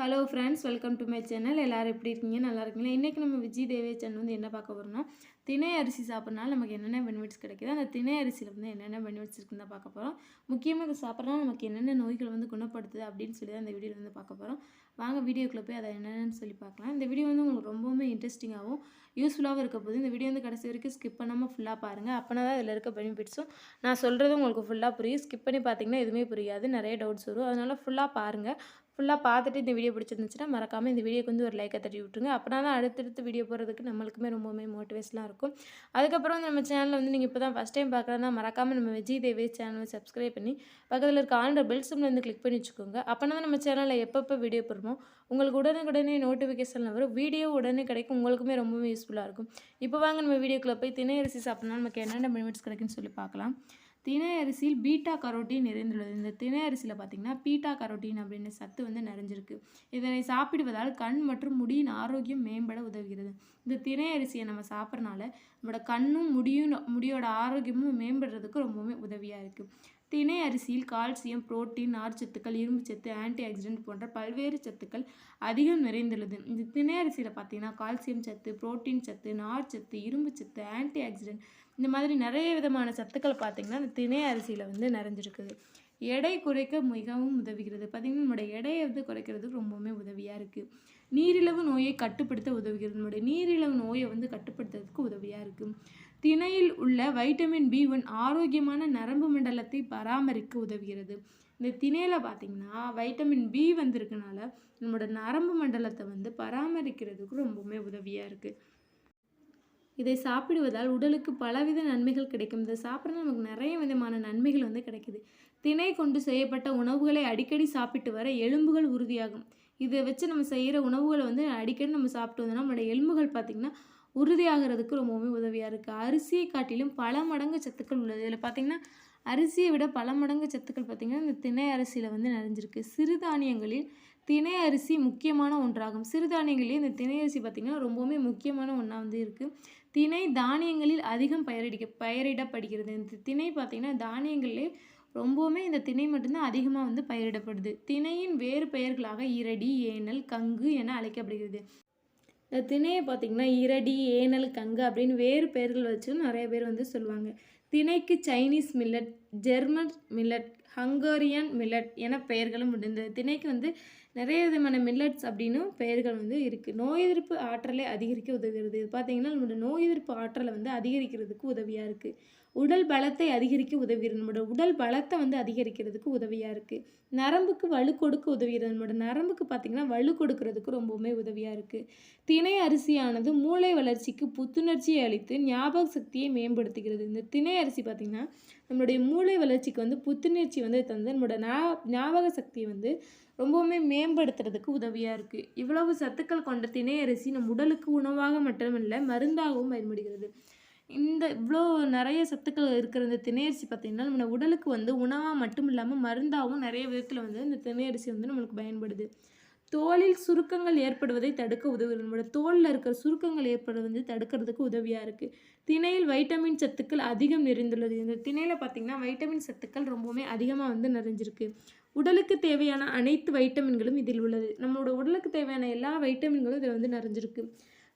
Hello friends welcome to my channel எல்லோரும் எப்படி இருக்கீங்க? நல்லா இருக்கீங்களா? இன்றைக்கி நம்ம விஜய் தேவே சேனல் வந்து என்ன பார்க்க போகிறோம்னா திணை அரிசி சாப்பிட்றனால நமக்கு என்னென்ன பெனிஃபிட்ஸ் கிடைக்குது அந்த திணை அரிசியில் வந்து என்னென்ன பெனிஃபிட்ஸ் இருக்குன்னு தான் பார்க்க போகிறோம் முக்கியமாக இதை சாப்பிட்றனால நமக்கு என்னென்ன நோய்கள் வந்து குணப்படுத்துது அப்படின்னு சொல்லி தான் இந்த வீடியோவில் வந்து பார்க்க போகிறோம் வாங்க வீடியோக்குள்ளே போய் அதை என்னென்னு சொல்லி பார்க்கலாம். இந்த வீடியோ வந்து உங்களுக்கு ரொம்பவுமே இன்ட்ரெஸ்டிங்காகவும் யூஸ்ஃபுல்லாகவும் இருக்க போது இந்த வீடியோ வந்து கடைசி வரைக்கும் ஸ்கிப் பண்ணாமல் ஃபுல்லாக பாருங்கள் அப்போனா தான் இதில் இருக்க பெனிஃபிட்ஸும் நான் சொல்கிறது உங்களுக்கு ஃபுல்லாக புரியும். ஸ்கிப் பண்ணி பார்த்தீங்கன்னா எதுவுமே புரியாது. நிறைய டவுட்ஸ் வரும். அதனால் ஃபுல்லாக பாருங்கள் ஃபுல்லாக பார்த்துட்டு இந்த வீடியோ பிடிச்சிருந்துச்சுன்னா மறக்காமல் இந்த வீடியோக்கு வந்து ஒரு லைக்கை தட்டி விட்டுருங்க. அப்படின்னா தான் அடுத்தடுத்து வீடியோ போகிறதுக்கு நம்மளுக்குமே ரொம்பவுமே மோட்டிவேஷனாக இருக்கும். அதுக்கப்புறம் வந்து நம்ம சேனலில் வந்து நீங்கள் இப்போ தான் ஃபஸ்ட் டைம் பார்க்குறதா மறக்காமல் நம்ம விஜய் தேவி சேனலை சப்ஸ்கிரைப் பண்ணி பக்கத்தில் இருக்க ஆண்ட பெல் சிம்மில் வந்து கிளிக் பண்ணி வச்சுக்கோங்க. அப்போ தான் நம்ம சேனலில் எப்பப்போ வீடியோ போடுறோமோ உங்களுக்கு உடனுக்குடனே நோட்டிஃபிகேஷனில் வரும். வீடியோ உடனே கிடைக்கும். உங்களுக்குமே ரொம்பவே யூஸ்ஃபுல்லாக இருக்கும். இப்போ வாங்க நம்ம வீடியோக்குள்ளே போய் திணை அரிசி சாப்பிட்னா நமக்கு என்னென்ன பெனிஃபிட்ஸ் கிடைக்குன்னு சொல்லி பார்க்கலாம். தினை அரிசியில் பீட்டா கரோட்டின் நிறைந்துள்ளது. இந்த தினை அரிசியில் பார்த்திங்கன்னா பீட்டா கரோட்டின் அப்படின்ற சத்து வந்து நிறைஞ்சிருக்கு. இதனை சாப்பிடுவதால் கண் மற்றும் முடியின் ஆரோக்கியம் மேம்பட உதவுகிறது. இந்த தினை அரிசியை நம்ம சாப்பிட்றனால நம்மளோட கண்ணும் முடியும் முடியோட ஆரோக்கியமும் மேம்படுறதுக்கு ரொம்பவுமே உதவியாக இருக்குது தினை அரிசியில் கால்சியம் புரோட்டீன் நார்ச்சத்துக்கள் இரும்பு சத்து ஆன்டி ஆக்சிடென்ட் போன்ற பல்வேறு சத்துக்கள் அதிகம் நிறைந்துள்ளது. இந்த தினை அரிசியில் பார்த்தீங்கன்னா கால்சியம் சத்து புரோட்டீன் சத்து நார்ச்சத்து இரும்பு சத்து ஆன்டி ஆக்சிடென்ட் இந்த மாதிரி நிறைய விதமான சத்துக்கள் பார்த்திங்கன்னா இந்த திணை அரிசியில் வந்து நிறைஞ்சிருக்குது. எடை குறைக்க மிகவும் உதவுகிறது. பார்த்திங்கன்னா நம்மளோட எடையை வந்து குறைக்கிறதுக்கு ரொம்பவுமே உதவியாக இருக்குது நீரிழிவு நோயை கட்டுப்படுத்த உதவுகிறது. நம்முடைய நீரிழிவு நோயை வந்து கட்டுப்படுத்துறதுக்கு உதவியாக இருக்குது திணையில் உள்ள வைட்டமின் பி ஒன் ஆரோக்கியமான நரம்பு மண்டலத்தை பராமரிக்க உதவுகிறது. இந்த திணையில் பார்த்திங்கன்னா வைட்டமின் பி வந்திருக்கனால நம்மளோட நரம்பு மண்டலத்தை வந்து பராமரிக்கிறதுக்கு ரொம்பவுமே உதவியாக இருக்குது இதை சாப்பிடுவதால் உடலுக்கு பலவித நன்மைகள் கிடைக்கும். இதை சாப்பிட்றது நமக்கு நிறைய விதமான நன்மைகள் வந்து கிடைக்குது. திணை கொண்டு செய்யப்பட்ட உணவுகளை அடிக்கடி சாப்பிட்டு வர எலும்புகள் உறுதியாகும். இதை வச்சு நம்ம செய்கிற உணவுகளை வந்து அடிக்கடி நம்ம சாப்பிட்டு வந்தோம்னா நம்மளோட எலும்புகள் பார்த்திங்கன்னா உறுதியாகிறதுக்கு ரொம்பவுமே உதவியாக இருக்குது அரிசியை காட்டிலும் பல மடங்கு சத்துக்கள் உள்ளது. இதில் பார்த்திங்கன்னா அரிசியை விட பல மடங்கு சத்துக்கள் பார்த்திங்கன்னா இந்த திணை அரிசியில் வந்து நிறைஞ்சிருக்கு. சிறுதானியங்களில் திணை அரிசி முக்கியமான ஒன்றாகும். சிறுதானியங்களே இந்த திணை அரிசி பார்த்திங்கன்னா ரொம்பவுமே முக்கியமான ஒன்றா வந்து இருக்குது திணை தானியங்களில் அதிகம் பயிரிடிக்க பயிரிடப்படுகிறது. இந்த திணை பார்த்திங்கன்னா தானியங்களிலே ரொம்பவுமே இந்த திணை மட்டும்தான் அதிகமாக வந்து பயிரிடப்படுது. திணையின் வேறு பெயர்களாக இரடி ஏனல் கங்கு என அழைக்கப்படுகிறது. இந்த திணையை பார்த்திங்கன்னா இரடி ஏனல் கங்கு அப்படின்னு வேறு பெயர்கள் வச்சும் நிறைய பேர் வந்து சொல்லுவாங்க. திணைக்கு Chinese millet German millet Hungarian millet என பெயர்களும் உண்டு இந்த திணைக்கு வந்து நிறைய விதமான மில்லட்ஸ் அப்படின்னு பெயர்கள் வந்து இருக்குது நோய் எதிர்ப்பு ஆற்றலை அதிகரிக்க உதவுகிறது. இது பார்த்திங்கன்னா நம்மளோட நோய் எதிர்ப்பு ஆற்றலை வந்து அதிகரிக்கிறதுக்கு உதவியாக இருக்குது உடல் பலத்தை அதிகரிக்க உதவுகிறது. நம்மளோட உடல் பலத்தை வந்து அதிகரிக்கிறதுக்கு உதவியாக இருக்குது நரம்புக்கு வலு கொடுக்க உதவுகிறது. நம்மளோட நரம்புக்கு பார்த்திங்கன்னா வலு கொடுக்கறதுக்கு ரொம்பவுமே உதவியாக இருக்குது திணை அரிசியானது மூளை வளர்ச்சிக்கு புத்துணர்ச்சியை அளித்து ஞாபக சக்தியை மேம்படுத்துகிறது. இந்த திணை அரிசி பார்த்திங்கன்னா நம்மளுடைய மூளை வளர்ச்சிக்கு வந்து புத்துணர்ச்சி வந்து தந்து நம்மளோட ஞாபக சக்தியை வந்து ரொம்பவுமே மேம்படுத்துறதுக்கு உதவியாக இருக்குது இவ்வளவு சத்துக்கள் கொண்ட திணை அரிசி நம் உடலுக்கு உணவாக மட்டுமல்ல மருந்தாகவும் பயன்படுகிறது. இந்த இவ்வளோ நிறைய சத்துக்கள் இருக்கிற இந்த திணையரிசி பார்த்திங்கன்னா நம்ம உடலுக்கு வந்து உணவாக மட்டும் இல்லாமல் மருந்தாகவும் நிறைய விதத்தில் வந்து இந்த திணையரிசி வந்து நம்மளுக்கு பயன்படுது. தோலில் சுருக்கங்கள் ஏற்படுவதை தடுக்க உதவுது நம்மளோட தோலில் இருக்கிற சுருக்கங்கள் ஏற்படுவது வந்து தடுக்கிறதுக்கு உதவியாக இருக்குது திணையில் வைட்டமின் சத்துக்கள் அதிகம் நிறைந்துள்ளது. இந்த திணையில் பார்த்திங்கன்னா வைட்டமின் சத்துக்கள் ரொம்பவுமே அதிகமாக வந்து நிறைஞ்சிருக்கு. உடலுக்கு தேவையான அனைத்து வைட்டமின்களும் இதில் உள்ளது. நம்மளோட உடலுக்கு தேவையான எல்லா வைட்டமின்களும் இதில் வந்து நிறைஞ்சிருக்கு.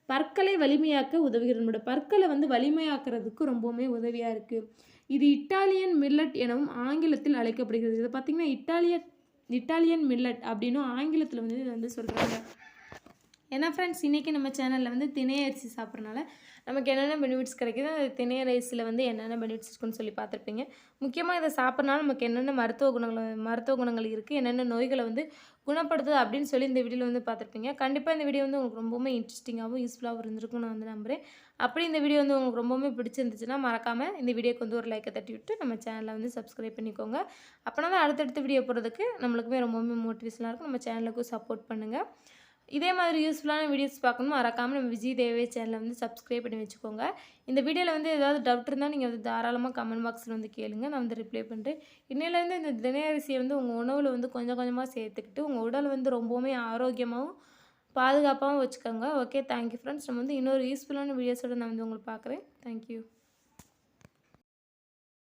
பற்களை வலிமையாக்க உதவுகிறது. நம்மளோட பற்களை வந்து வலிமையாக்குறதுக்கு ரொம்பவுமே உதவியாக இருக்குது இது இட்டாலியன் மில்லட் எனவும் ஆங்கிலத்தில் அழைக்கப்படுகிறது. இதை பார்த்திங்கன்னா இட்டாலிய இட்டாலியன் மில்லட் அப்படின்னும் ஆங்கிலத்தில் வந்து இதை வந்து சொல்கிறாங்க ஏன்னா ஃப்ரெண்ட்ஸ் இன்றைக்கி நம்ம சேனலில் வந்து திணை அரிசி சாப்பிட்றனால நமக்கு என்னென்ன பெனிஃபிட்ஸ் கிடைக்குது அந்த திணை ரைஸில் வந்து என்னென்ன பெனிஃபிட்ஸ் இருக்குன்னு சொல்லி பார்த்துருப்பீங்க. முக்கியமாக இதை சாப்பிட்றனால நமக்கு என்னென்ன மருத்துவ குணங்கள் மருத்துவ குணங்கள் இருக்குது என்னென்ன நோய்களை வந்து குணப்படுத்துது அப்படின்னு சொல்லி இந்த வீடியோவில் வந்து பார்த்துருப்பீங்க. கண்டிப்பாக இந்த வீடியோ வந்து உங்களுக்கு ரொம்பவுமே இன்ட்ரெஸ்டிங்காகவும் யூஸ்ஃபுல்லாகவும் இருந்திருக்கும் நான் வந்து நம்புகிறேன் அப்படி இந்த வீடியோ வந்து உங்களுக்கு ரொம்பவுமே பிடிச்சிருந்துச்சுன்னா மறக்காமல் இந்த வீடியோக்கு வந்து ஒரு லைக்கை தட்டி விட்டு நம்ம சேனலை வந்து சப்ஸ்கிரைப் பண்ணிக்கோங்க. அப்போனா தான் அடுத்தடுத்த வீடியோ போடுறதுக்கு நம்மளுக்குமே ரொம்பவுமே மோட்டிவேஷனாக இருக்கும். நம்ம சேனலுக்கும் சப்போர்ட் பண்ணுங்கள் இதே மாதிரி யூஸ்ஃபுல்லான வீடியோஸ் பார்க்கணும் மறக்காமல் நம்ம விஜய் தேவே சேனலை வந்து சப்ஸ்கிரைப் பண்ணி வச்சுக்கோங்க. இந்த வீடியோவில் வந்து ஏதாவது டவுட் இருந்தால் நீங்கள் வந்து தாராளமாக கமெண்ட் பாக்ஸில் வந்து கேளுங்க. நான் வந்து ரிப்ளை பண்ணுறேன் இன்னிலேருந்து இந்த தினையரிசியை வந்து உங்கள் உணவில் வந்து கொஞ்சம் கொஞ்சமாக சேர்த்துக்கிட்டு உங்கள் உடல் வந்து ரொம்பவுமே ஆரோக்கியமாகவும் பாதுகாப்பாகவும் வச்சுக்கோங்க. ஓகே தேங்க்யூ ஃப்ரெண்ட்ஸ் நம்ம வந்து இன்னொரு யூஸ்ஃபுல்லான வீடியோஸோடு நான் வந்து உங்களுக்கு பார்க்குறேன். தேங்க்யூ